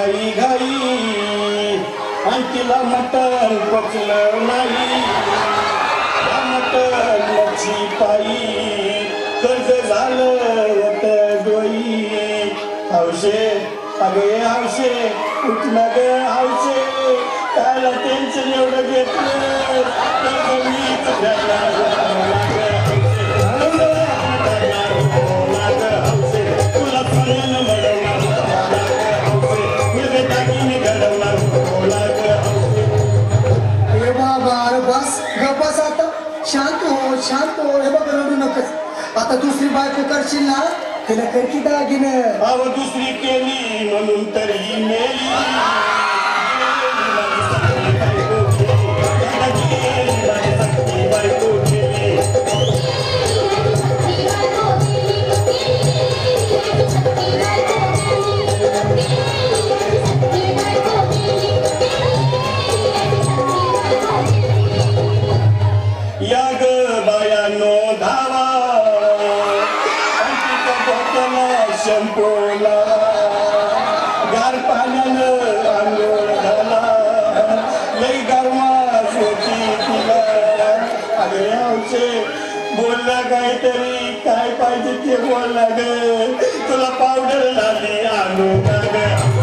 घाई गाई आणि तिला मटर पचलं नाही. मटण मच्छी पायी. कर्ज झालं होत डोई. हौशे अगे हौशे उठ ग हौशे शांत हो शांत हो. हे बघ रडू नकस. आता दुसरी बायको करशील ना तिला कर की दागिनं. अव दुसरी केली म्हणून तरी मेली. या ग बायानो धावा. अंकित गार पाण्यानं आंघोळ लई गरमास होती तिला. अरे औषे बोलला काहीतरी काय पाहिजे ते बोलला ग तुला पावडर लागे आणू का ग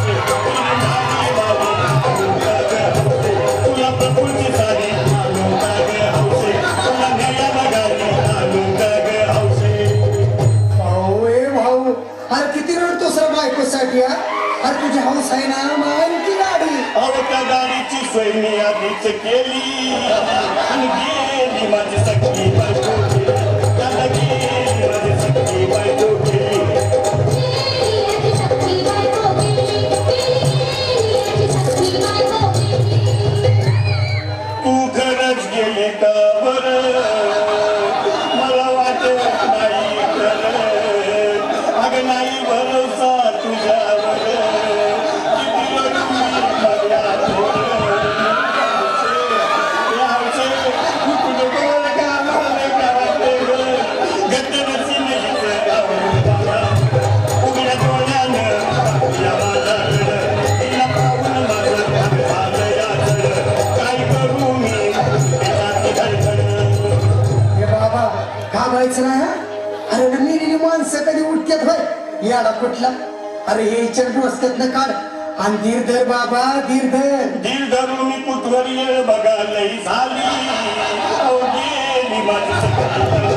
बायकोसाठी हा? अरे तुझी हौस आहे ना मान गाडी. अहो त्या गाडीची सोय मी आधीच केली. आणि गेली माझी सगळी बायको त्याला गेली माझी बायको गेली. तू खरंच गेली का बरं? घाबरायचं नाही हा? अरे मेलेली माणसं कधी उठतात होय? याला कुठला? अरे हे इचर असतात ना काढ. आणि धीर धर बाबा धीर धर दिल धरून कुठवर बघा लई झाली. अहो गेली माझी सखी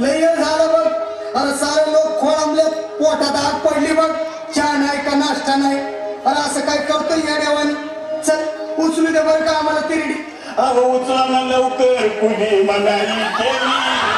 लय झालं बघ. अरे सारे लोक खोळंबले पोटात आग पडली बघ. चहा नाही का नाश्ता नाही? अरे असं काय करतोय या देवानी? चल उचलू दे बरं का आम्हाला तिरडी. अहो उचला ना लवकर कुणी मनाई केली